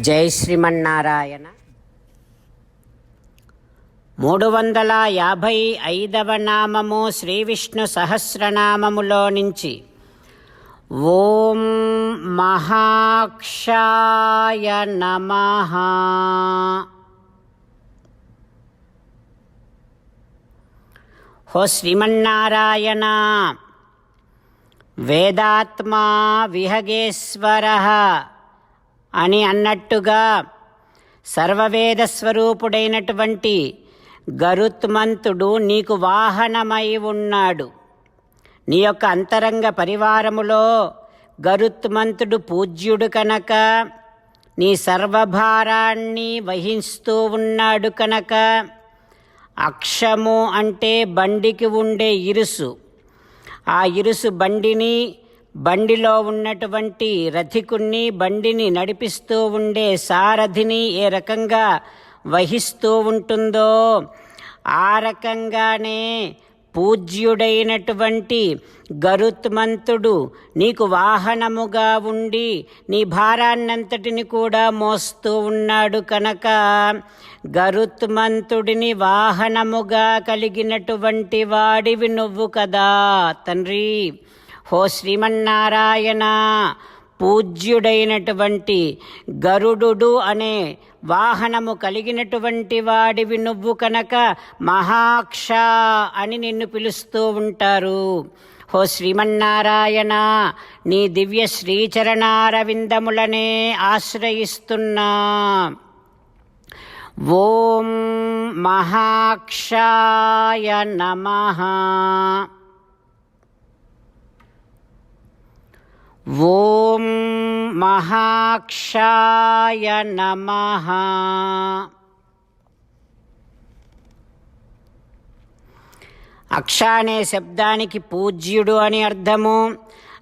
జై శ్రీమన్నారాయణ. మూడు వందల యాభై ఐదవ నామము శ్రీ విష్ణు సహస్రనామములో నుంచి ఓం మహాక్షాయ నమ. హో శ్రీమన్నారాయణ వేదాత్మా విహగేశ్వర. అని అన్నట్టుగా సర్వవేద స్వరూపుడైనటువంటి గరుత్మంతుడు నీకు వాహనమై ఉన్నాడు. నీ యొక్క అంతరంగ పరివారములో గరుత్మంతుడు పూజ్యుడు కనుక నీ సర్వభారాన్ని వహిస్తూ ఉన్నాడు కనుక. అక్షము అంటే బండికి ఉండే ఇరుసు. ఆ ఇరుసు బండిని బండిలో ఉన్నటువంటి రథికుణ్ణి బండిని నడిపిస్తూ ఉండే సారథిని ఏ రకంగా వహిస్తూ ఉంటుందో ఆ రకంగానే పూజ్యుడైనటువంటి గరుత్మంతుడు నీకు వాహనముగా ఉండి నీ భారాన్నంతటిని కూడా మోస్తూ ఉన్నాడు కనుక గరుత్మంతుడిని వాహనముగా కలిగినటువంటి వాడివి నువ్వు కదా తండ్రి. హో శ్రీమన్నారాయణ పూజ్యుడైనటువంటి గరుడు అనే వాహనము కలిగినటువంటి వాడివి నువ్వు కనుక మహాక్ష అని నిన్ను పిలుస్తూ ఉంటారు. హో శ్రీమన్నారాయణ నీ దివ్య శ్రీచరణారవిందములనే ఆశ్రయిస్తున్నా. ఓం మహాక్షాయ నమహా ఓం మహాక్షాయ నమః. అక్ష అనే శబ్దానికి పూజ్యుడు అని అర్థము.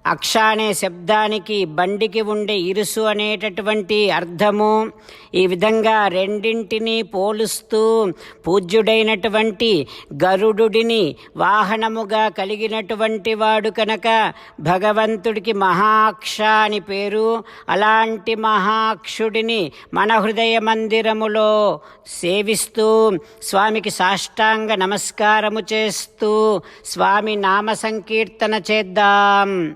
అక్ష అనే శబ్దానికి బండికి ఉండే ఇరుసు అనేటటువంటి అర్థము. ఈ విధంగా రెండింటిని పోలుస్తూ పూజ్యుడైనటువంటి గరుడుడిని వాహనముగా కలిగినటువంటి వాడు కనుక భగవంతుడికి మహాక్ష అని పేరు. అలాంటి మహాక్షుడిని మన హృదయ మందిరములో సేవిస్తూ స్వామికి సాష్టాంగ నమస్కారము చేస్తూ స్వామి నామ సంకీర్తన చేద్దాం.